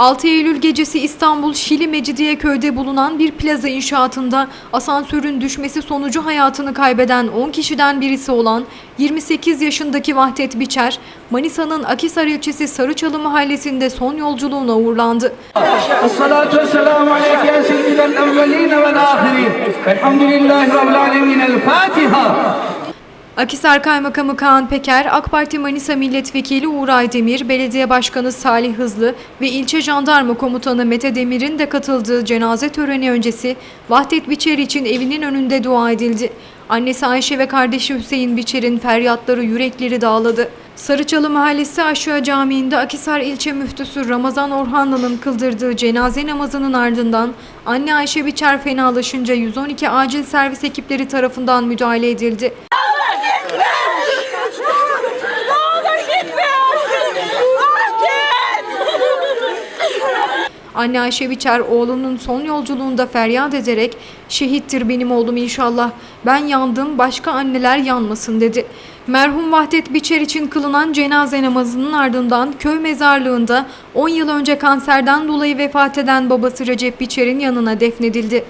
6 Eylül gecesi İstanbul Şili Mecidiyeköy'de bulunan bir plaza inşaatında asansörün düşmesi sonucu hayatını kaybeden 10 kişiden birisi olan 28 yaşındaki Vahdet Biçer, Manisa'nın Akisar ilçesi Sarıçalı mahallesinde son yolculuğuna uğurlandı. Akisar Kaymakamı Kaan Peker, AK Parti Manisa Milletvekili Uğur Aydemir, Belediye Başkanı Salih Hızlı ve İlçe Jandarma Komutanı Mete Demir'in de katıldığı cenaze töreni öncesi Vahdet Biçer için evinin önünde dua edildi. Annesi Ayşe ve kardeşi Hüseyin Biçer'in feryatları yürekleri dağladı. Sarıçalı Mahallesi Aşağı Camii'nde Akisar İlçe Müftüsü Ramazan Orhanlı'nın kıldırdığı cenaze namazının ardından anne Ayşe Biçer fenalaşınca 112 acil servis ekipleri tarafından müdahale edildi. Anne Ayşe Biçer oğlunun son yolculuğunda feryat ederek şehittir benim oğlum inşallah ben yandım başka anneler yanmasın dedi. Merhum Vahdet Biçer için kılınan cenaze namazının ardından köy mezarlığında 10 yıl önce kanserden dolayı vefat eden babası Recep Biçer'in yanına defnedildi.